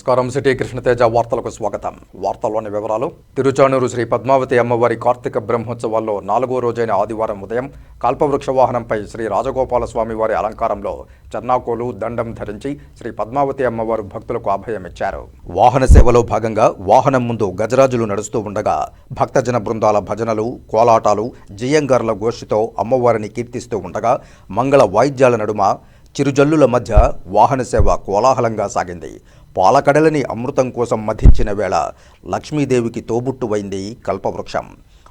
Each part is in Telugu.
నమస్కారం. సిటీ కృష్ణతేజ వార్తలకు స్వాగతం. వార్తల్లోని వివరాలు తిరుచానూరు శ్రీ పద్మావతి అమ్మవారి కార్తీక బ్రహ్మోత్సవాల్లో నాలుగో రోజైన ఆదివారం ఉదయం కల్పవృక్ష వాహనంపై శ్రీ రాజగోపాల స్వామి వారి అలంకారంలో చన్నాకోలు దండం ధరించి శ్రీ పద్మావతి అమ్మవారు భక్తులకు అభయమిచ్చారు వాహన సేవలో భాగంగా వాహనం ముందు గజరాజులు నడుస్తూ ఉండగా భక్తజన బృందాల భజనలు కోలాటాలు జియంగార్ల గోష్ఠితో అమ్మవారిని కీర్తిస్తూ ఉండగా మంగళ వాయిద్యాల నడుమ చిరుజల్లుల మధ్య వాహన సేవ కోలాహలంగా సాగింది. పాలకడలని అమృతం కోసం మధించిన వేళ లక్ష్మీదేవికి తోబుట్టువైంది కల్పవృక్షం.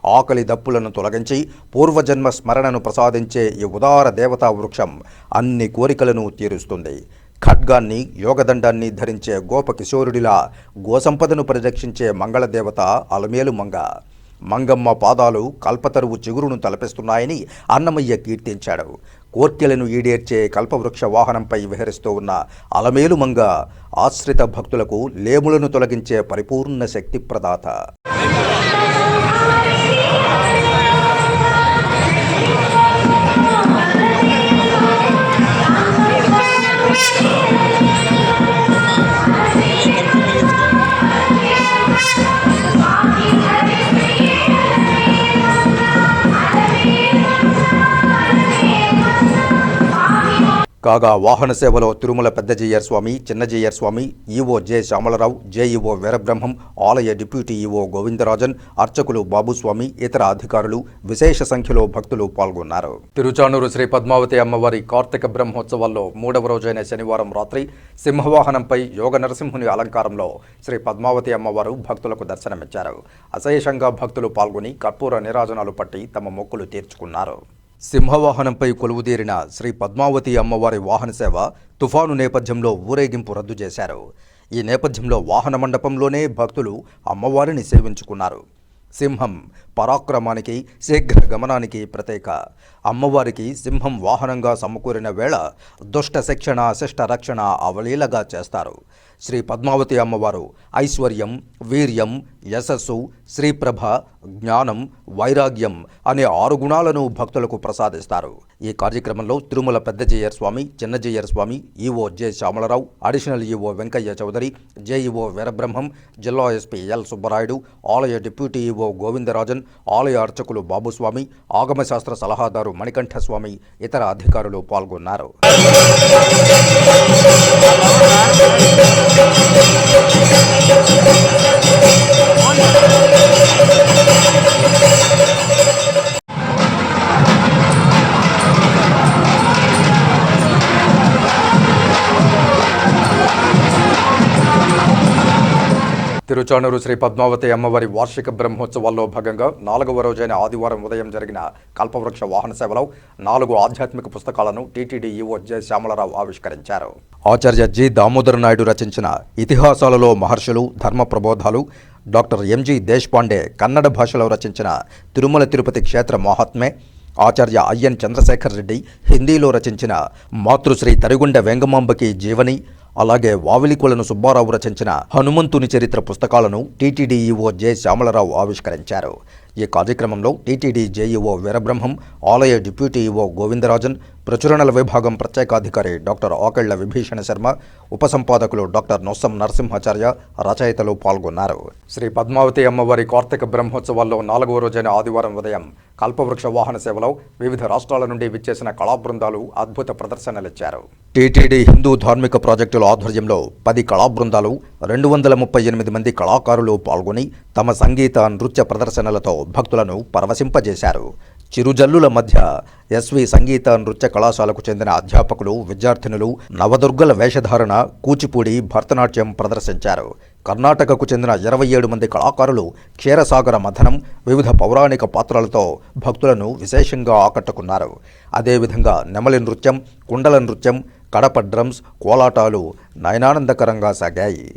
ఆకలి దప్పులను తొలగించి పూర్వజన్మ స్మరణను ప్రసాదించే ఈ ఉదార దేవతా వృక్షం అన్ని కోరికలను తీరుస్తుంది. ఖడ్గాన్ని యోగదండాన్ని ధరించే గోపకిశోరుడిలా గోసంపదను పరిరక్షించే మంగళదేవత అలమేలు మంగ. మంగమ్మ పాదాలు కల్పతరువు చిగురును తలపిస్తున్నాయని అన్నమయ్య కీర్తించాడు. కోర్కెలను ఈడేర్చే కల్పవృక్ష వాహనంపై విహరిస్తూ ఉన్న అలమేలు మంగ ఆశ్రిత భక్తులకు లేములను తొలగించే పరిపూర్ణ శక్తి ప్రదాత కాగా వాహన సేవలో Tirumala Peddajeeyar Swami Chinnajeeyar Swami EO J Shyamalarao JEO Veerabrahmam ఆలయ డిప్యూటీ ఈవో గోవిందరాజన్ అర్చకులు బాబుస్వామి ఇతర అధికారులు విశేష సంఖ్యలో భక్తులు పాల్గొన్నారు. తిరుచానూరు శ్రీ పద్మావతి అమ్మవారి కార్తీక బ్రహ్మోత్సవాల్లో మూడవ రోజైన శనివారం రాత్రి సింహవాహనంపై యోగ నరసింహుని అలంకారంలో శ్రీ పద్మావతి అమ్మవారు భక్తులకు దర్శనమిచ్చారు. అశేషంగా భక్తులు పాల్గొని కర్పూర నిరాజనాలు పట్టి తమ మొక్కులు తీర్చుకున్నారు. సింహవాహనంపై కొలువుదీరిన శ్రీ పద్మావతి అమ్మవారి వాహన సేవ తుఫాను నేపథ్యంలో ఊరేగింపు రద్దు చేశారు. ఈ నేపథ్యంలో వాహన మండపంలోనే భక్తులు అమ్మవారిని సేవించుకున్నారు. సింహం పరాక్రమానికి శీఘ్ర గమనానికి ప్రతీక. అమ్మవారికి సింహం వాహనంగా సమకూరిన వేళ దుష్ట శిక్షణ శిష్ట రక్షణ అవలీలగా చేస్తారు. శ్రీ పద్మావతి అమ్మవారు ఐశ్వర్యం వీర్యం యశస్సు శ్రీప్రభ జ్ఞానం వైరాగ్యం అనే ఆరు గుణాలను భక్తులకు ప్రసాదిస్తారు. ఈ కార్యక్రమంలో Tirumala Peddajeeyar Swami Chinnajeeyar Swami EO J Shyamalarao additional EO Venkaiah Chowdary JEO Veerabrahmam జిల్లా ఎస్పీ ఎల్ సుబ్బరాయుడు ఆలయ డిప్యూటీ ఈవో గోవిందరాజన్ ఆలయ అర్చకులు బాబుస్వామి ఆగమశాస్త్ర సలహాదారు మణికంఠస్వామి ఇతర అధికారులు పాల్గొన్నారు. తిరుచానూరు శ్రీ పద్మావతి అమ్మవారి వార్షిక బ్రహ్మోత్సవాల్లో భాగంగా నాలుగవ రోజైన ఆదివారం ఉదయం జరిగిన కల్పవృక్ష వాహన సేవలో నాలుగు ఆధ్యాత్మిక పుస్తకాలను టీటీడీ ఈవో జె. శ్యామలరావు ఆవిష్కరించారు. ఆచార్య జి. దామోదర నాయుడు రచించిన ఇతిహాసాలలో మహర్షులు ధర్మ ప్రబోధాలు డాక్టర్ ఎంజి దేశ్పాండే కన్నడ భాషలో రచించిన తిరుమల తిరుపతి క్షేత్ర మహాత్మే ఆచార్య అయ్యన్ చంద్రశేఖర్ రెడ్డి హిందీలో రచించిన మాతృశ్రీ తరిగుండ వెంగమాంబకి జీవని అలాగే వావిలికులను సుబ్బారావు రచించిన హనుమంతుని చరిత్ర పుస్తకాలను టీటీడీఈఓ జె శ్యామలరావు ఆవిష్కరించారు. ఈ కార్యక్రమంలో టీటీడీ జేఈఓ వీరబ్రహ్మం ఆలయ డిప్యూటీ గోవిందరాజన్ ప్రచురణల విభాగం ప్రత్యేకాధికారి డాక్టర్ ఆకళ్ళ విభీషణ శర్మ ఉపసంపాదకులు డాక్టర్ నొస్సం నరసింహాచార్య రచయితలు పాల్గొన్నారు. శ్రీ పద్మావతి అమ్మవారి కార్తీక బ్రహ్మోత్సవాల్లో నాలుగవ రోజైన ఆదివారం ఉదయం కల్పవృక్ష వాహన సేవలో వివిధ రాష్ట్రాల నుండి విచ్చేసిన కళా బృందాలు అద్భుత ప్రదర్శనలిచ్చారు. టీటీడీ హిందూ ధార్మిక ప్రాజెక్టుల ఆధ్వర్యంలో పది కళా బృందాలు రెండు వందల ముప్పై ఎనిమిది మంది కళాకారులు పాల్గొని తమ సంగీత నృత్య ప్రదర్శనలతో భక్తులను పరవశింపజేశారు. చిరుజల్లుల మధ్య ఎస్వి సంగీత నృత్య కళాశాలకు చెందిన అధ్యాపకులు విద్యార్థినులు నవదుర్గల వేషధారణ కూచిపూడి భరతనాట్యం ప్రదర్శించారు. కర్ణాటకకు చెందిన ఇరవై ఏడు మంది కళాకారులు క్షీరసాగర మథనం వివిధ పౌరాణిక పాత్రలతో భక్తులను విశేషంగా ఆకట్టుకున్నారు. అదేవిధంగా నెమలి నృత్యం కుండల నృత్యం కడప డ్రమ్స్ కోలాటాలు నయనానందకరంగా సాగాయి.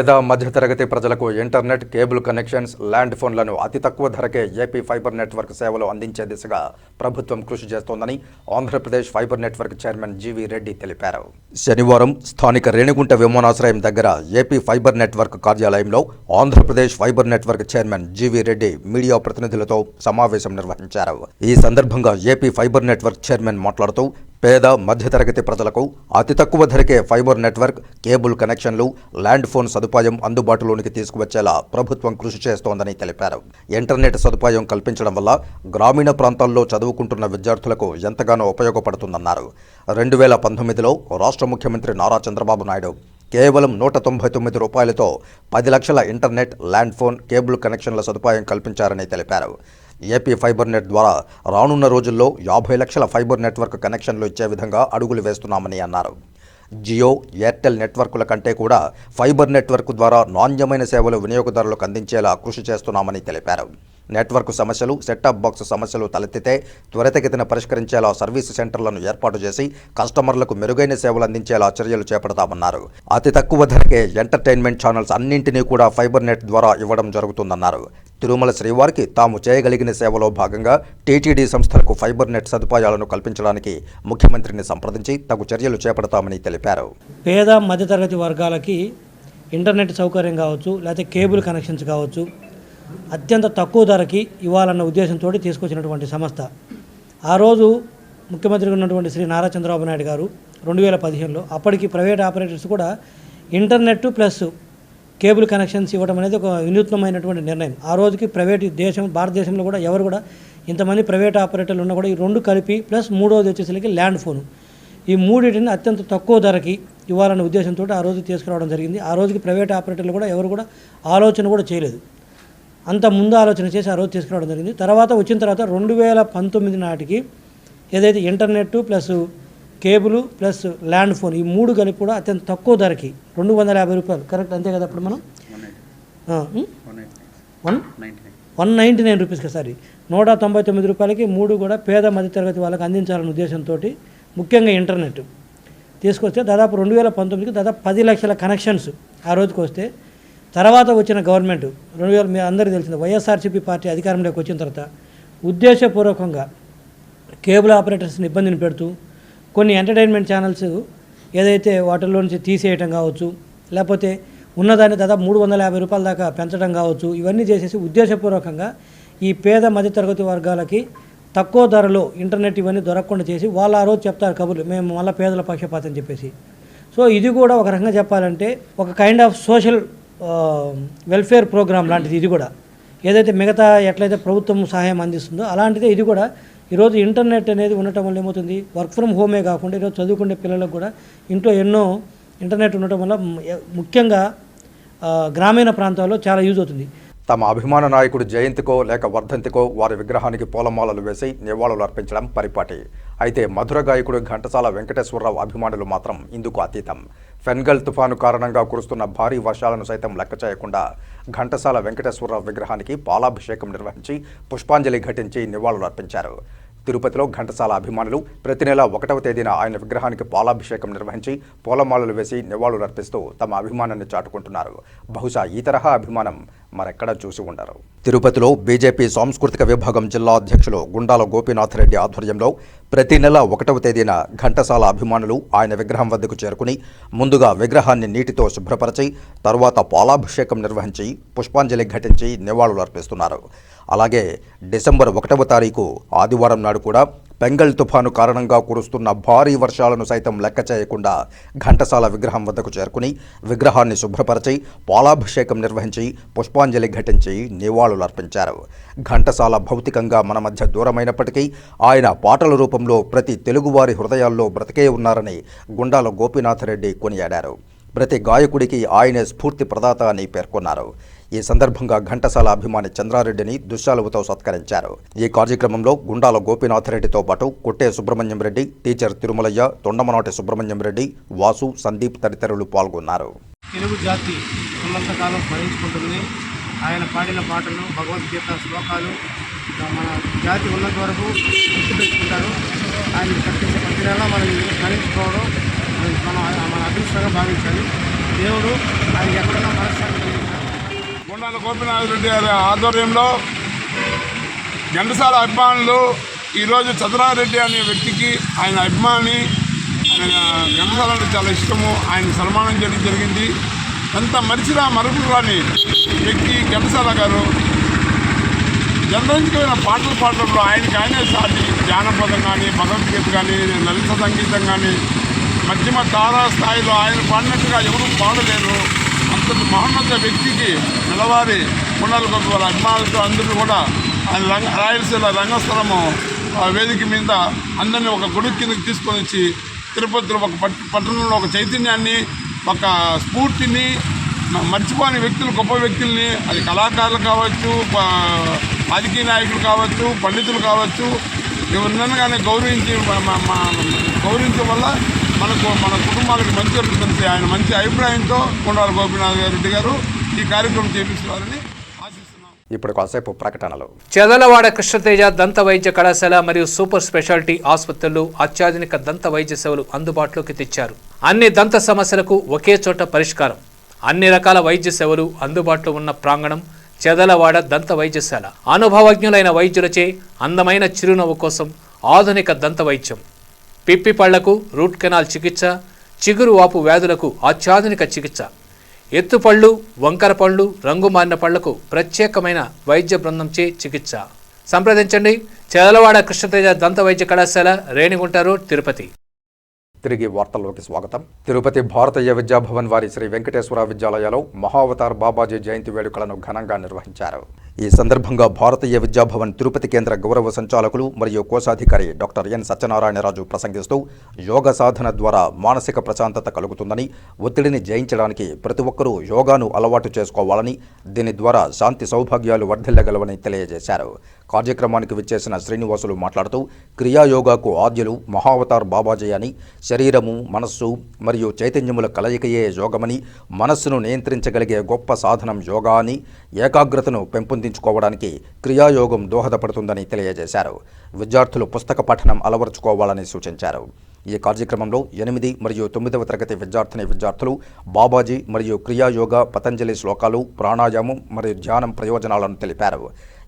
పేద మధ్యతరగతి ప్రజలకు ఇంటర్నెట్ కేబుల్ కనెక్షన్స్ ల్యాండ్ ఫోన్లను అతి తక్కువ ధరకే ఏపీ ఫైబర్ నెట్వర్క్ సేవలు అందించే దిశగా ప్రభుత్వం కృషి చేస్తోందని Andhra Pradesh fibre network chairman GV Reddy తెలిపారు. శనివారం స్థానిక రేణిగుంట విమానాశ్రయం దగ్గర ఏపీ ఫైబర్ నెట్వర్క్ కార్యాలయంలో Andhra Pradesh fibre network chairman GV Reddy media ప్రతినిధులతో సమావేశం నిర్వహించారు. ఈ సందర్భంగా ఏపీ ఫైబర్ నెట్వర్క్ చైర్మన్ మాట్లాడుతూ పేద మధ్యతరగతి ప్రజలకు అతి తక్కువ ధరకే ఫైబర్ నెట్వర్క్ కేబుల్ కనెక్షన్లు ల్యాండ్ ఫోన్ సదుపాయం అందుబాటులోనికి తీసుకువచ్చేలా ప్రభుత్వం కృషి చేస్తోందని తెలిపారు. ఇంటర్నెట్ సదుపాయం కల్పించడం వల్ల గ్రామీణ ప్రాంతాల్లో చదువుకుంటున్న విద్యార్థులకు ఎంతగానో ఉపయోగపడుతుందన్నారు. రెండు వేల పంతొమ్మిదిలో రాష్ట్ర ముఖ్యమంత్రి నారా చంద్రబాబు నాయుడు కేవలం నూట తొంభై తొమ్మిది రూపాయలతో పది లక్షల ఇంటర్నెట్ ల్యాండ్ ఫోన్ కేబుల్ కనెక్షన్ల సదుపాయం కల్పించారని తెలిపారు. ఏపీ ఫైబర్ నెట్ ద్వారా రానున్న రోజుల్లో యాభై లక్షల ఫైబర్ నెట్వర్క్ కనెక్షన్లు ఇచ్చే విధంగా అడుగులు వేస్తున్నామని అన్నారు. జియో ఎయిర్టెల్ నెట్వర్కుల కంటే కూడా ఫైబర్ నెట్వర్క్ ద్వారా నాణ్యమైన సేవలు వినియోగదారులకు అందించేలా కృషి చేస్తున్నామని తెలిపారు. నెట్వర్క్ సమస్యలు సెట్టాప్ బాక్స్ సమస్యలు తలెత్తితే త్వరితగతిన పరిష్కరించేలా సర్వీస్ సెంటర్లను ఏర్పాటు చేసి కస్టమర్లకు మెరుగైన సేవలు అందించేలా చర్యలు చేపడతామన్నారు. అతి తక్కువ ధరకే ఎంటర్టైన్మెంట్ ఛానల్స్ అన్నింటినీ కూడా ఫైబర్ నెట్ ద్వారా ఇవ్వడం జరుగుతుందన్నారు. తిరుమల శ్రీవారికి తాము చేయగలిగిన సేవలో భాగంగా టీటీడీ సంస్థలకు ఫైబర్ నెట్ సదుపాయాలను కల్పించడానికి ముఖ్యమంత్రిని సంప్రదించి తగు చర్యలు చేపడతామని తెలిపారు. పేద మధ్యతరగతి వర్గాలకి ఇంటర్నెట్ సౌకర్యం కావచ్చు లేకపోతే కేబుల్ కనెక్షన్స్ కావచ్చు అత్యంత తక్కువ ధరకి ఇవ్వాలన్న ఉద్దేశంతో తీసుకొచ్చినటువంటి సంస్థ. ఆ రోజు ముఖ్యమంత్రిగా ఉన్నటువంటి శ్రీ నారా చంద్రబాబు నాయుడు గారు రెండు వేల పదిహేనులో అప్పటికి ప్రైవేట్ ఆపరేటర్స్ కూడా ఇంటర్నెట్ ప్లస్ కేబుల్ కనెక్షన్స్ ఇవ్వడం అనేది ఒక వినూత్నమైనటువంటి నిర్ణయం. ఆ రోజుకి ప్రైవేట్ దేశం భారతదేశంలో కూడా ఎవరు కూడా ఇంతమంది ప్రైవేట్ ఆపరేటర్లు ఉన్నా కూడా ఈ రెండు కలిపి ప్లస్ మూడోది వచ్చేసరికి ల్యాండ్ ఫోను. ఈ మూడింటిని అత్యంత తక్కువ ధరకి ఇవ్వాలనే ఉద్దేశంతో ఆ రోజు తీసుకురావడం జరిగింది. ఆ రోజుకి ప్రైవేట్ ఆపరేటర్లు కూడా ఎవరు కూడా ఆలోచన కూడా చేయలేదు. అంత ముందు ఆలోచన చేసి ఆ రోజు తీసుకురావడం జరిగింది. తర్వాత వచ్చిన తర్వాత రెండు వేల పంతొమ్మిది నాటికి ఏదైతే internet plus cable plus land phone ఈ మూడు కలిపి కూడా అత్యంత తక్కువ ధరకి రెండు వందల యాభై రూపాయలు. కరెక్ట్ అంతే కదా అప్పుడు మనం? One one ninety nine. రూపీస్కి సారీ. నూట తొంభై తొమ్మిది రూపాయలకి మూడు కూడా పేద మధ్యతరగతి వాళ్ళకి అందించాలనే ఉద్దేశంతో ముఖ్యంగా ఇంటర్నెట్ తీసుకొస్తే దాదాపు రెండు వేల పంతొమ్మిదికి దాదాపు పది లక్షల కనెక్షన్స్ ఆ రోజుకి వస్తే తర్వాత వచ్చిన గవర్నమెంట్ రెండు వేల మీ అందరికీ తెలిసింది వైఎస్ఆర్సీపీ పార్టీ అధికారంలోకి వచ్చిన తర్వాత ఉద్దేశపూర్వకంగా కేబుల్ ఆపరేటర్స్ని ఇబ్బందిని పెడుతూ కొన్ని ఎంటర్టైన్మెంట్ ఛానల్స్ ఏదైతే వాటిల్లో నుంచి తీసేయటం కావచ్చు లేకపోతే ఉన్నదాన్ని దాదాపు మూడు వందల యాభై రూపాయల దాకా పెంచడం కావచ్చు ఇవన్నీ చేసేసి ఉద్దేశపూర్వకంగా ఈ పేద మధ్యతరగతి వర్గాలకి తక్కువ ధరలో ఇంటర్నెట్ ఇవన్నీ దొరకకుండా చేసి వాళ్ళు ఆ రోజు చెప్తారు కబుర్లు మేము మళ్ళీ పేదల పక్షపాతం చెప్పేసి. సో ఇది కూడా ఒక రకంగా చెప్పాలంటే ఒక kind of social welfare programme లాంటిది ఇది కూడా. ఏదైతే మిగతా ఎట్లయితే ప్రభుత్వం సహాయం అందిస్తుందో అలాంటిదే ఇది కూడా. ఈరోజు ఇంటర్నెట్ అనేది ఉండటం వల్ల ఏమవుతుంది? వర్క్ ఫ్రమ్ హోమే కాకుండా ఈరోజు చదువుకునే పిల్లలకు కూడా ఇంట్లో ఎన్నో ఇంటర్నెట్ ఉండటం వల్ల ముఖ్యంగా గ్రామీణ ప్రాంతాల్లో చాలా యూజ్ అవుతుంది. తమ అభిమాన నాయకుడు జయంతికో లేక వర్ధంతికో వారి విగ్రహానికి పూలమాలలు వేసి నివాళులు అర్పించడం పరిపాటి. అయితే మధుర గాయకుడు ఘంటసాల వెంకటేశ్వరరావు అభిమానులు మాత్రం ఇందుకు అతీతం. ఫెన్గల్ తుఫాను కారణంగా కురుస్తున్న భారీ వర్షాలను సైతం లెక్క చేయకుండా ఘంటసాల వెంకటేశ్వరరావు విగ్రహానికి పాలాభిషేకం నిర్వహించి పుష్పాంజలి ఘటించి నివాళులు అర్పించారు తిరుపతిలో ఘంటసాల అభిమానులు ప్రతి నెల ఒకటవ తేదీన ఆయన విగ్రహానికి పాలాభిషేకం నిర్వహించి పూలమాలలు వేసి నివాళులర్పిస్తూ తమ అభిమానాన్ని చాటుకుంటున్నారు. బహుశా ఈ తరహా అభిమానం మరెక్కడా చూసి ఉండరు. తిరుపతిలో బీజేపీ సాంస్కృతిక విభాగం జిల్లా అధ్యక్షులు గుండాల గోపీనాథ్ రెడ్డి ఆధ్వర్యంలో ప్రతి నెల ఒకటవ తేదీన ఘంటసాల అభిమానులు ఆయన విగ్రహం వద్దకు చేరుకుని ముందుగా విగ్రహాన్ని నీటితో శుభ్రపరచి తర్వాత పాలాభిషేకం నిర్వహించి పుష్పాంజలి ఘటించి నివాళులు అర్పిస్తున్నారు అలాగే డిసెంబర్ ఒకటవ తారీఖు ఆదివారం నాడు కూడా బెంగల్ తుఫాను కారణంగా కురుస్తున్న భారీ వర్షాలను సైతం లెక్క చేయకుండా ఘంటసాల విగ్రహం వద్దకు చేరుకుని విగ్రహాన్ని శుభ్రపరిచి పాలాభిషేకం నిర్వహించి పుష్పాంజలి ఘటించి నివాళులు అర్పించారు. ఘంటసాల భౌతికంగా మన మధ్య దూరమైనప్పటికీ ఆయన పాటల రూపంలో ప్రతి తెలుగువారి హృదయాల్లో బ్రతికే ఉన్నారని గుండాల గోపీనాథరెడ్డి కొనియాడారు. ప్రతి గాయకుడికి ఆయనే స్ఫూర్తి ప్రదాత అని పేర్కొన్నారు. ఈ సందర్భంగా ఘంటసాల అభిమాని చంద్రారెడ్డిని దుశ్శాలువుతో సత్కరించారు. ఈ కార్యక్రమంలో గుండాల గోపీనాథరెడ్డితో పాటు కుట్టే సుబ్రహ్మణ్యం రెడ్డి టీచర్ తిరుమలయ్య తొండమనాటి సుబ్రహ్మణ్యం రెడ్డి వాసు సందీప్ తదితరులు పాల్గొన్నారు. తెలుగు జాతి ఉన్నంతకాలం భరించుకుంటుంది ఆయన పాడిన పాటలు భగవద్గీత శ్లోకాలు మన జాతి ఉన్నంత వరకు గుర్తుపెట్టుకుంటారు. ఆయన కట్టించే ప్రతి నెల మనం స్మరించుకోవడం మనం మన అదృష్టంగా భావించాలి. దేవుడు ఆయన ఎక్కడున్నా మనశ్శాంతి గుండాల గోపినాథ్ రెడ్డి గారి ఆధ్వర్యంలో ఘంటసాల అభిమానులు ఈరోజు చంద్రారెడ్డి అనే వ్యక్తికి ఆయన అభిమాని ఆయన ఘంటసాల అంటే చాలా ఇష్టము ఆయన సన్మానం చేయడం జరిగింది. ఎంత మరిచినా మరుపు రాని వ్యక్తి ఘంటసాల గారు. జనరంజకమైన పాటలు పాడడంలో ఆయనకి ఆయనే సాటి. జానపదం కానీ భగవద్గీత కానీ లలిత సంగీతం కానీ మధ్యమ తారా స్థాయిలో ఆయన పాడినట్టుగా ఎవరూ పాడలేరు. అంతటి మహోన్నత వ్యక్తికి నిలవారి కొండల గొప్ప వాళ్ళ అభిమానులతో అందరూ కూడా ఆయన రంగ రాయలసీమ రంగస్థలము వేదిక మీద అందరినీ ఒక గుడి కిందకి తీసుకొని వచ్చి తిరుపతిలో ఒక పట్టణంలో ఒక చైతన్యాన్ని ఒక స్ఫూర్తిని మర్చిపోని వ్యక్తులు గొప్ప వ్యక్తుల్ని అది కళాకారులు కావచ్చు రాజకీయ నాయకులు కావచ్చు పండితులు కావచ్చు ఎవరినైనా కానీ గౌరవించి గౌరవించడం వల్ల మనకు మన కుటుంబాలకు మంచి జరుగుతుంది ఆయన మంచి అభిప్రాయంతో కొండాల గోపీనాథ్ రెడ్డి గారు ఈ కార్యక్రమం చేపిస్తున్నారని ఇప్పుడు కాసేపు ప్రకటనలు. చెదలవాడ కృష్ణతేజ దంత వైద్య కళాశాల మరియు సూపర్ స్పెషాలిటీ ఆసుపత్రులు అత్యాధునిక దంత వైద్య సేవలు అందుబాటులోకి తెచ్చారు. అన్ని దంత సమస్యలకు ఒకే చోట పరిష్కారం. అన్ని రకాల వైద్య సేవలు అందుబాటులో ఉన్న ప్రాంగణం చెదలవాడ దంత వైద్యశాల. అనుభవజ్ఞులైన వైద్యులచే అందమైన చిరునవ్వు కోసం ఆధునిక దంత వైద్యం. పిప్పి పళ్ళకు రూట్ కెనాల్ చికిత్స చిగురు వాపు వ్యాధులకు అత్యాధునిక చికిత్స. ఎత్తుపళ్ళు వంకర పళ్ళు రంగు మారిన పళ్ళకు ప్రత్యేకమైన వైద్య బృందంచే చికిత్స. సంప్రదించండి. చెదలవాడ కృష్ణతేజ దంత వైద్య కళాశాల రేణిగుంట రోడ్ తిరుపతి. తిరిగి వార్తల్లోకి స్వాగతం. తిరుపతి భారతీయ విద్యాభవన్ వారి శ్రీ వెంకటేశ్వర విద్యాలయాలు మహావతార్ బాబాజీ జయంతి వేడుకలను ఘనంగా నిర్వహించారు. ఈ సందర్భంగా భారతీయ విద్యాభవన్ తిరుపతి కేంద్ర గౌరవ సంచాలకులు మరియు కోశాధికారి డాక్టర్ ఎన్ సత్యనారాయణరాజు ప్రసంగిస్తూ యోగ సాధన ద్వారా మానసిక ప్రశాంతత కలుగుతుందని ఒత్తిడిని జయించడానికి ప్రతి ఒక్కరూ యోగాను అలవాటు చేసుకోవాలని దీని ద్వారా శాంతి సౌభాగ్యాలు వర్ధిల్లగలవని తెలియజేశారు. కార్యక్రమానికి విచ్చేసిన శ్రీనివాసులు మాట్లాడుతూ క్రియాయోగాకు ఆద్యులు మహావతార్ బాబాజీ అని శరీరము మనస్సు మరియు చైతన్యముల కలయికయే యోగమని మనస్సును నియంత్రించగలిగే గొప్ప సాధనం యోగా అని ఏకాగ్రతను పెంపొందించుకోవడానికి క్రియాయోగం దోహదపడుతుందని తెలియజేశారు. విద్యార్థులు పుస్తక పఠనం అలవరుచుకోవాలని సూచించారు. ఈ కార్యక్రమంలో ఎనిమిది మరియు తొమ్మిదవ తరగతి విద్యార్థిని విద్యార్థులు బాబాజీ మరియు క్రియాయోగ పతంజలి శ్లోకాలు ప్రాణాయామం మరియు ధ్యానం ప్రయోజనాలను తెలిపారు.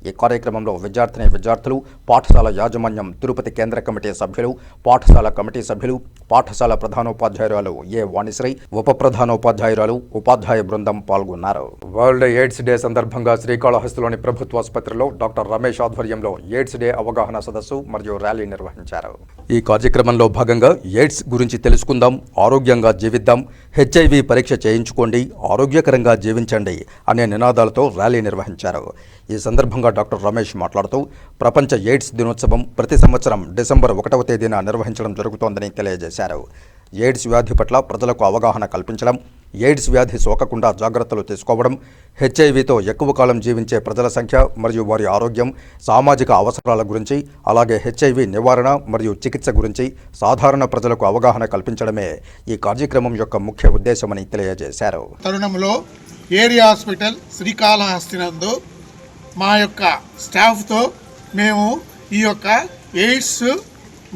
ఈ కార్యక్రమంలో విద్యార్థిని విద్యార్థులు పాఠశాల యాజమాన్యం తిరుపతి కేంద్ర కమిటీ సభ్యులు పాఠశాల కమిటీ సభ్యులు పాఠశాల ప్రధానోపాధ్యాయురాలు ఏ వాణిశ్రీ ఉప ప్రధానోపాధ్యాయురాలు ఉపాధ్యాయ బృందం పాల్గొన్నారు. వరల్డ్ ఎయిడ్స్ డే సందర్భంగా శ్రీకాళహస్తిలోని ప్రభుత్వ ఆసుపత్రిలో డాక్టర్ రమేష్ ఆధ్వర్యంలో ఎయిడ్స్ డే అవగాహన సదస్సు మరియు ర్యాలీ నిర్వహించారు. ఈ కార్యక్రమంలో భాగంగా ఎయిడ్స్ గురించి తెలుసుకుందాం ఆరోగ్యంగా జీవిద్దాం హెచ్ఐవి పరీక్ష చేయించుకోండి ఆరోగ్యకరంగా జీవించండి అనే నినాదాలతో ర్యాలీ నిర్వహించారు. ఈ సందర్భంగా డాక్టర్ రమేష్ మాట్లాడుతూ ప్రపంచ ఎయిడ్స్ దినోత్సవం ప్రతి సంవత్సరం డిసెంబర్ ఒకటవ తేదీన నిర్వహించడం జరుగుతోందని తెలియజేశారు. ఎయిడ్స్ వ్యాధి పట్ల ప్రజలకు అవగాహన కల్పించడం ఎయిడ్స్ వ్యాధి సోకకుండా జాగ్రత్తలు తీసుకోవడం హెచ్ఐవితో ఎక్కువ కాలం జీవించే ప్రజల సంఖ్య మరియు వారి ఆరోగ్యం సామాజిక అవసరాల గురించి అలాగే హెచ్ఐవి నివారణ మరియు చికిత్స గురించి సాధారణ ప్రజలకు అవగాహన కల్పించడమే ఈ కార్యక్రమం యొక్క ముఖ్య ఉద్దేశమని తెలియజేశారు. తరుణంలో ఏరియా హాస్పిటల్ శ్రీకాళహస్తి నందు మా యొక్క స్టాఫ్తో మేము ఈ యొక్క ఎయిడ్స్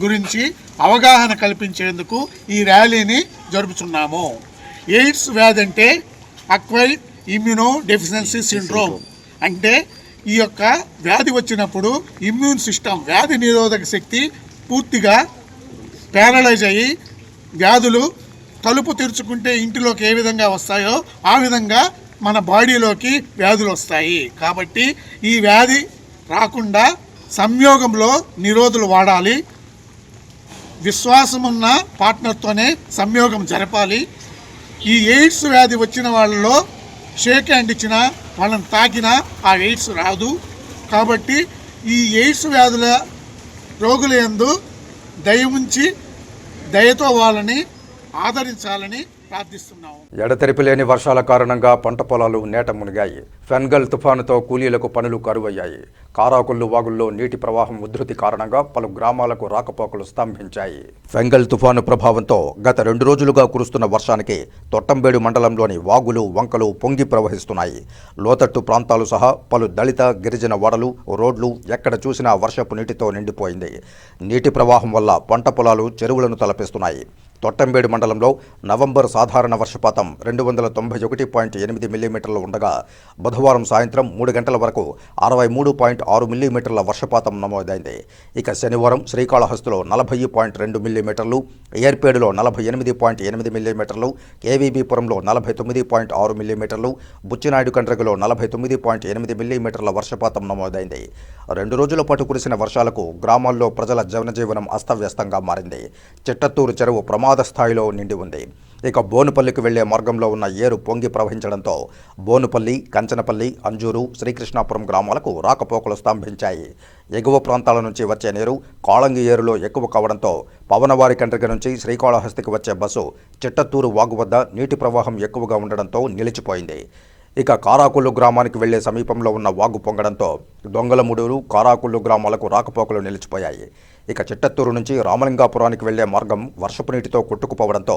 గురించి అవగాహన కల్పించేందుకు ఈ ర్యాలీని జరుపుతున్నాము ఎయిడ్స్ వ్యాధి అంటే అక్వైడ్ ఇమ్యూనో డెఫిషియన్సీ సిండ్రోమ్. అంటే ఈ యొక్క వ్యాధి వచ్చినప్పుడు ఇమ్యూన్ సిస్టమ్ వ్యాధి నిరోధక శక్తి పూర్తిగా ప్యారలైజ్ అయ్యి వ్యాధులు తలుపు తెరుచుకుంటే ఇంటిలోకి ఏ విధంగా వస్తాయో ఆ విధంగా మన బాడీలోకి వ్యాధులు వస్తాయి. కాబట్టి ఈ వ్యాధి రాకుండా సంయోగంలో నిరోధులు వాడాలి. విశ్వాసమున్న పార్ట్నర్తోనే సంయోగం జరపాలి. ఈ ఎయిడ్స్ వ్యాధి వచ్చిన వాళ్ళలో షేక్ హ్యాండ్ ఇచ్చినా వాళ్ళని తాకినా ఆ ఎయిడ్స్ రాదు. కాబట్టి ఈ ఎయిడ్స్ వ్యాధుల రోగుల యందు దయ ఉంచి దయతో వాళ్ళని ఆదరించాలని ప్రార్థిస్తున్నాము ఎడతెరిపి లేని వర్షాల కారణంగా పంట పొలాలు నేట మునిగాయి. ఫెన్గల్ తుఫానుతో కూలీలకు పనులు కరువయ్యాయి. కారాకుళ్ళు వాగుల్లో నీటి ప్రవాహం ఉధృతి కారణంగా పలు గ్రామాలకు రాకపోకలు స్తంభించాయి. ఫెంగల్ తుఫాను ప్రభావంతో గత రెండు రోజులుగా కురుస్తున్న వర్షానికి తొట్టంబేడు మండలంలోని వాగులు వంకలు పొంగి ప్రవహిస్తున్నాయి. లోతట్టు ప్రాంతాలు సహా పలు దళిత గిరిజన వడలు రోడ్లు ఎక్కడ చూసినా వర్షపు నీటితో నిండిపోయింది. నీటి ప్రవాహం వల్ల పంట పొలాలు చెరువులను తలపిస్తున్నాయి. తొట్టంబేడు మండలంలో నవంబర్ సాధారణ వర్షపాతం రెండు వందల తొంభై ఒకటి పాయింట్ ఎనిమిది మిల్లీమీటర్లు ఉండగా బుధవారం సాయంత్రం మూడు గంటల వరకు అరవై మూడు పాయింట్ ఆరు మిల్లీమీటర్ల వర్షపాతం నమోదైంది. ఇక శనివారం శ్రీకాళహస్తిలో నలభై పాయింట్ రెండు మిల్లీమీటర్లు ఏర్పేడులో నలభై ఎనిమిది పాయింట్ ఎనిమిది మిల్లీమీటర్లు కేవీబీపురంలో నలభై తొమ్మిది పాయింట్ ఆరు మిల్లీమీటర్లు బుచ్చినాయుడు కండ్రగలో నలభై తొమ్మిది పాయింట్ ఎనిమిది మిల్లీమీటర్ల వర్షపాతం నమోదైంది. రెండు రోజుల పాటు కురిసిన వర్షాలకు గ్రామాల్లో ప్రజల జనజీవనం అస్తవ్యస్తంగా మారింది. చిట్టత్తూరు చెరువు ప్రమాద స్థాయిలో నిండి ఉంది. ఇక బోనుపల్లికి వెళ్ళే మార్గంలో ఉన్న ఏరు పొంగి ప్రవహించడంతో బోనుపల్లి కంచనపల్లి అంజూరు శ్రీకృష్ణాపురం గ్రామాలకు రాకపోకలు స్తంభించాయి. ఎగువ ప్రాంతాల నుంచి వచ్చే నీరు కాళంగి ఏరులో ఎక్కువ కావడంతో పవనవారి కండ్రిక నుంచి శ్రీకాళహస్తికి వచ్చే బస్సు చిట్టత్తూరు వాగు వద్ద నీటి ప్రవాహం ఎక్కువగా ఉండడంతో నిలిచిపోయింది. ఇక కారాకుళ్ళు గ్రామానికి వెళ్ళే సమీపంలో ఉన్న వాగు పొంగడంతో దొంగలముడూరు కారాకుళ్ళు గ్రామాలకు రాకపోకలు నిలిచిపోయాయి. ఇక చిట్టత్తూరు నుంచి రామలింగాపురానికి వెళ్ళే మార్గం వర్షపు నీటితో కొట్టుకుపోవడంతో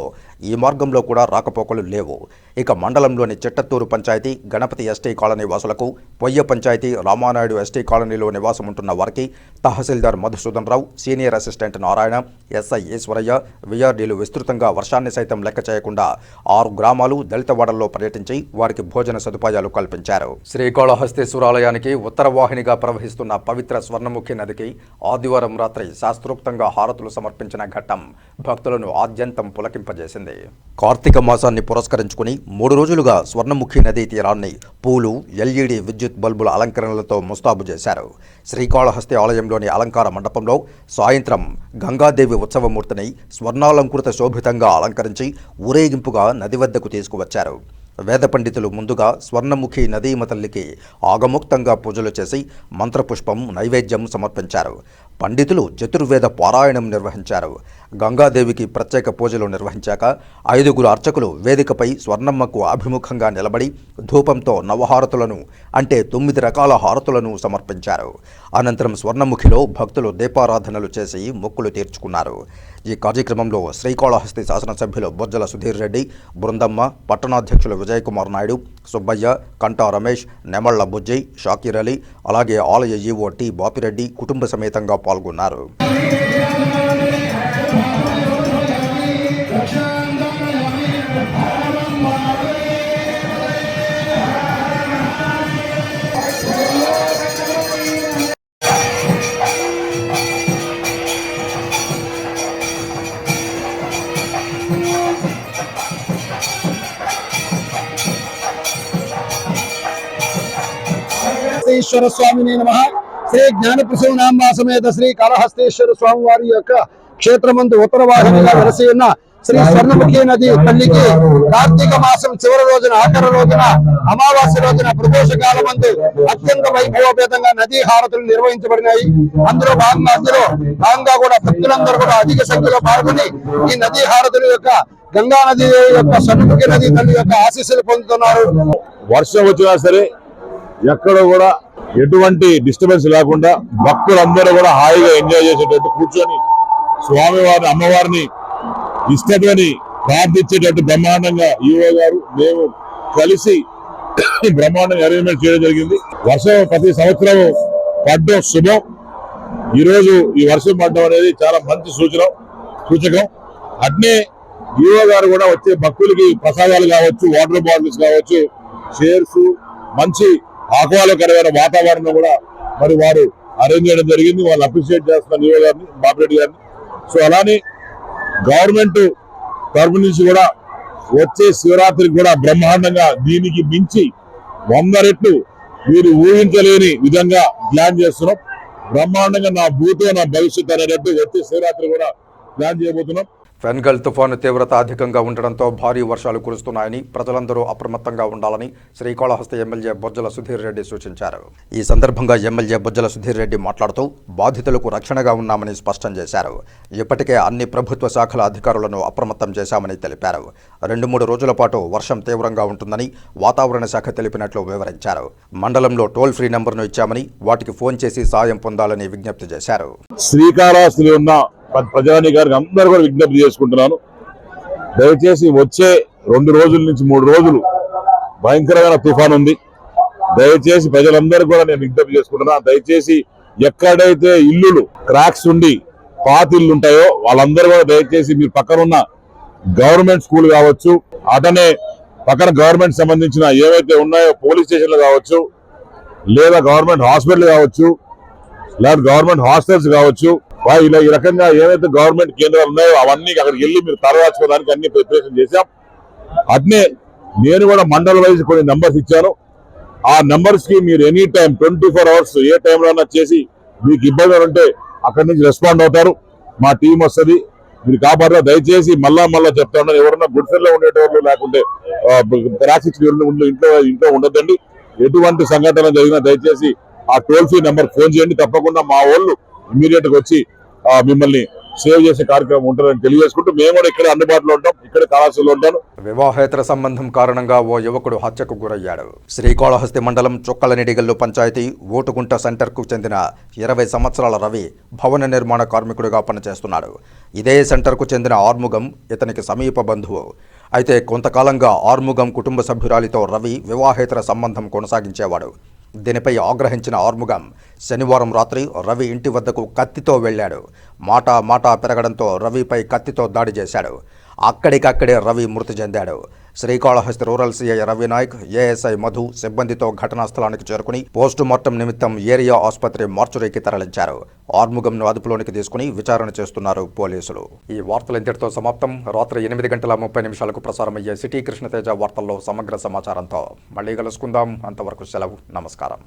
ఈ మార్గంలో కూడా రాకపోకలు లేవు. ఇక మండలంలోని చిట్టత్తూరు పంచాయతీ గణపతి ఎస్టీ కాలనీ వాసులకు పొయ్య పంచాయతీ రామానాయుడు ఎస్టీ కాలనీలో నివాసం ఉంటున్న వారికి tahsildar Madhusudan Rao senior assistant Narayana SI Eswaraiah విఆర్డీలు విస్తృతంగా వర్షాన్ని సైతం లెక్క చేయకుండా ఆరు గ్రామాలు దళితవాడల్లో పర్యటించి వారికి భోజన సదుపాయాలు కల్పించారు. శ్రీకాళహస్తేశ్వరాలయానికి ఉత్తర వాహినిగా ప్రవహిస్తున్న పవిత్ర స్వర్ణముఖి నదికి ఆదివారం రాత్రి శాస్త్రోక్తంగా హారతులు సమర్పించిన ఘట్టం భక్తులను ఆద్యంతం పులకింపజేసింది. కార్తీక మాసాన్ని పురస్కరించుకుని మూడు రోజులుగా స్వర్ణముఖి నదీ తీరాన్ని పూలు ఎల్ఈడి విద్యుత్ బల్బుల అలంకరణలతో ముస్తాబు చేశారు. శ్రీకాళహస్తి ఆలయంలోని అలంకార మండపంలో సాయంత్రం గంగాదేవి ఉత్సవమూర్తిని స్వర్ణాలంకృత శోభితంగా అలంకరించి ఊరేగింపుగా నది వద్దకు తీసుకువచ్చారు. వేద పండితులు ముందుగా స్వర్ణముఖి నదీమ తల్లికి ఆగముక్తంగా పూజలు చేసి మంత్రపుష్పం నైవేద్యం సమర్పించారు. పండితులు చతుర్వేద పారాయణం నిర్వహించారు. గంగాదేవికి ప్రత్యేక పూజలు నిర్వహించాక ఐదుగురు అర్చకులు వేదికపై స్వర్ణమ్మకు అభిముఖంగా నిలబడి ధూపంతో నవహారతులను అంటే తొమ్మిది రకాల హారతులను సమర్పించారు. అనంతరం స్వర్ణముఖిలో భక్తులు దీపారాధనలు చేసి మొక్కులు తీర్చుకున్నారు. ఈ కార్యక్రమంలో శ్రీకాళహస్తి శాసనసభ్యులు బొజ్జల సుధీర్ రెడ్డి బృందమ్మ పట్టణాధ్యక్షులు విజయకుమార్ నాయుడు సుబ్బయ్య కంటా రమేష్ నెమళ్ళ బుజ్జి షాకీర్ అలీ అలాగే ఆలయ ఈవో టి బాపిరెడ్డి కుటుంబ సమేతంగా పాల్గొన్నారు. కాళహస్తేశ్వర స్వామిని నమ. శ్రీ జ్ఞానప్రసవనాంబ సమేత శ్రీ కాళహస్తేశ్వర స్వామి వారి యొక్క క్షేత్రమందు ఉత్తర వాహినిగా వెలసి ఉన్న శ్రీ స్వర్ణముఖి నది తల్లికి కార్తీక మాసం చివరి రోజున ఆఖరి రోజున అమావాస్య రోజున ప్రదోష కాలమందు అత్యంత వైభవపేతంగా నదీ హారతులు నిర్వహించబడినాయి. అందులో భాగంగా అందులో భాగంగా కూడా భక్తులందరూ కూడా అధిక సంఖ్యలో పాల్గొని ఈ నదీ హారతుల యొక్క గంగా నది యొక్క స్వర్ణముఖి నది తల్లి యొక్క ఆశీస్సులు పొందుతున్నారు. వర్షం వచ్చినా సరే ఎక్కడ కూడా ఎటువంటి డిస్టర్బెన్స్ లేకుండా భక్తులందరూ కూడా హాయిగా ఎంజాయ్ చేసేటట్టు కూర్చొని స్వామివారిని అమ్మవారిని ఇష్టమని ప్రార్థించేటట్టు బ్రహ్మాండంగా ఈవో గారు మేము కలిసి బ్రహ్మాండంగా అరేంజ్మెంట్ చేయడం జరిగింది. వర్షం ప్రతి సంవత్సరం పడ్డం శుభం. ఈరోజు ఈ వర్షం పడ్డం అనేది చాలా మంచి సూచన సూచకం. అట్నే ఈవో గారు కూడా వచ్చే భక్తులకి ప్రసాదాలు కావచ్చు వాటర్ బాటిల్స్ కావచ్చు చైర్స్ మంచి ఆహ్వానకరమైన వాతావరణం కూడా మరి వారు అరేంజ్ చేయడం జరిగింది. వాళ్ళు అప్రిషియేట్ చేస్తున్నారు ఈవో గారిని బాపిరెడ్డి గారిని. సో అలానే గవర్నమెంట్ తరపు నుంచి కూడా వచ్చే శివరాత్రికి కూడా బ్రహ్మాండంగా దీనికి మించి వంద రెట్లు మీరు ఊహించలేని విధంగా ప్లాన్ చేస్తున్నాం. బ్రహ్మాండంగా నా భూతో నా భవిష్యత్ అనేటట్టు వచ్చే శివరాత్రి కూడా ప్లాన్ చేయబోతున్నాం. ఫెన్గల్ తుఫాను తీవ్రత అధికంగా ఉండడంతో భారీ వర్షాలు కురుస్తున్నాయని ప్రజలందరూ అప్రమత్తంగా ఉండాలని శ్రీకాళహస్తి ఎమ్మెల్యే బొజ్జల సుధీర్ రెడ్డి సూచించారు. ఈ సందర్భంగా ఎమ్మెల్యే బొజ్జల సుధీర్ రెడ్డి మాట్లాడుతూ బాధితులకు రక్షణగా ఉన్నామని స్పష్టం చేశారు. ఇప్పటికే అన్ని ప్రభుత్వ శాఖల అధికారులను అప్రమత్తం చేశామని తెలిపారు. రెండు మూడు రోజుల పాటు వర్షం తీవ్రంగా ఉంటుందని వాతావరణ శాఖ తెలిపినట్లు వివరించారు. మండలంలో టోల్ ఫ్రీ నెంబర్ను ఇచ్చామని వాటికి ఫోన్ చేసి సాయం పొందాలని విజ్ఞప్తి చేశారు. శ్రీకాళహస్తిలో ఉన్న ప్రజాని గారికి అందరూ కూడా విజ్ఞప్తి చేసుకుంటున్నాను. దయచేసి వచ్చే రెండు రోజుల నుంచి మూడు రోజులు భయంకరమైన తుఫాన్ ఉంది. దయచేసి ప్రజలందరూ కూడా నేను విజ్ఞప్తి చేసుకుంటున్నా. దయచేసి ఎక్కడైతే ఇల్లులు క్రాక్స్ ఉండి పాత ఇల్లు ఉంటాయో వాళ్ళందరూ కూడా దయచేసి మీరు పక్కనున్న గవర్నమెంట్ స్కూల్ కావచ్చు అటనే పక్కన గవర్నమెంట్ సంబంధించిన ఏవైతే ఉన్నాయో పోలీస్ స్టేషన్లు కావచ్చు లేదా గవర్నమెంట్ హాస్పిటల్ కావచ్చు లేదా గవర్నమెంట్ హాస్టల్స్ కావచ్చు వా- ఇలా ఈ రకంగా ఏవైతే గవర్నమెంట్ కేంద్రాలు ఉన్నాయో అవన్నీ అక్కడికి వెళ్ళి మీరు తరవాచుకోవడానికి అన్ని ప్రిపరేషన్ చేశాం. అట్నే నేను కూడా మండల్ వైజ్ కొన్ని నంబర్స్ ఇచ్చాను. ఆ నంబర్స్కి మీరు any time twenty four hours ఏ టైంలో చేసి మీకు ఇబ్బందులు ఉంటే అక్కడి నుంచి రెస్పాండ్ అవుతారు. మా టీం వస్తుంది. మీరు కాపాడారు? దయచేసి మళ్ళా మళ్ళా చెప్తా ఉన్నాను ఎవరన్నా గుడిసెల్లో ఉండేటోళ్ళు లేకుంటే ట్రాఫిక్ ఇంట్లో ఇంట్లో ఇంట్లో ఉండదండి ఎటువంటి సంఘటన జరిగినా దయచేసి ఆ టోల్ ఫ్రీ నెంబర్ ఫోన్ చేయండి. తప్పకుండా మా వాళ్ళు ఇమీడియట్గా వచ్చి మిమ్మల్ని సేవ్ చేసే కార్యక్రమం ఉంటుందని తెలియజేసుకుంటూ మేము కూడా ఇక్కడ అందుబాటులో ఉంటాం. ఇక్కడ కళాశాలలో ఉంటాను. వివాహేతర సంబంధం కారణంగా ఓ యువకుడు హత్యకు గురయ్యాడు. శ్రీకాళహస్తి మండలం చొక్కలనిడిగల్లు పంచాయతీ ఓటుగుంట సెంటర్కు చెందిన ఇరవై సంవత్సరాల రవి భవన నిర్మాణ కార్మికుడిగా పనిచేస్తున్నాడు. ఇదే సెంటర్కు చెందిన ఆర్ముగం ఇతనికి సమీప బంధువు. అయితే కొంతకాలంగా ఆర్ముగం కుటుంబ సభ్యురాలితో రవి వివాహేతర సంబంధం కొనసాగించేవాడు. దీనిపై ఆగ్రహించిన ఆర్ముగం శనివారం రాత్రి రవి ఇంటి వద్దకు కత్తితో వెళ్ళాడు. మాటా మాటా పెరగడంతో రవిపై కత్తితో దాడి చేశాడు. అక్కడికక్కడే రవి మృతి చెందాడు. Srikalahasti rural CI Ravi Nayak ASI Madhu సిబ్బందితో ఘటనా స్థలానికి చేరుకుని పోస్టు మార్టం నిమిత్తం ఏరియా ఆసుపత్రి మార్చురీకి తరలించారు. ఆర్ముగంను అదుపులోనికి తీసుకుని విచారణ చేస్తున్నారు పోలీసులు. ఈ వార్తలు ఇంతటితో సమాప్తం. రాత్రి ఎనిమిది గంటల ముప్పై నిమిషాలకు ప్రసారమయ్యే సిటీ కృష్ణతేజ వార్తల్లో సమగ్ర సమాచారంతో మళ్ళీ కలుసుకుందాం. అంతవరకు సెలవు. నమస్కారం.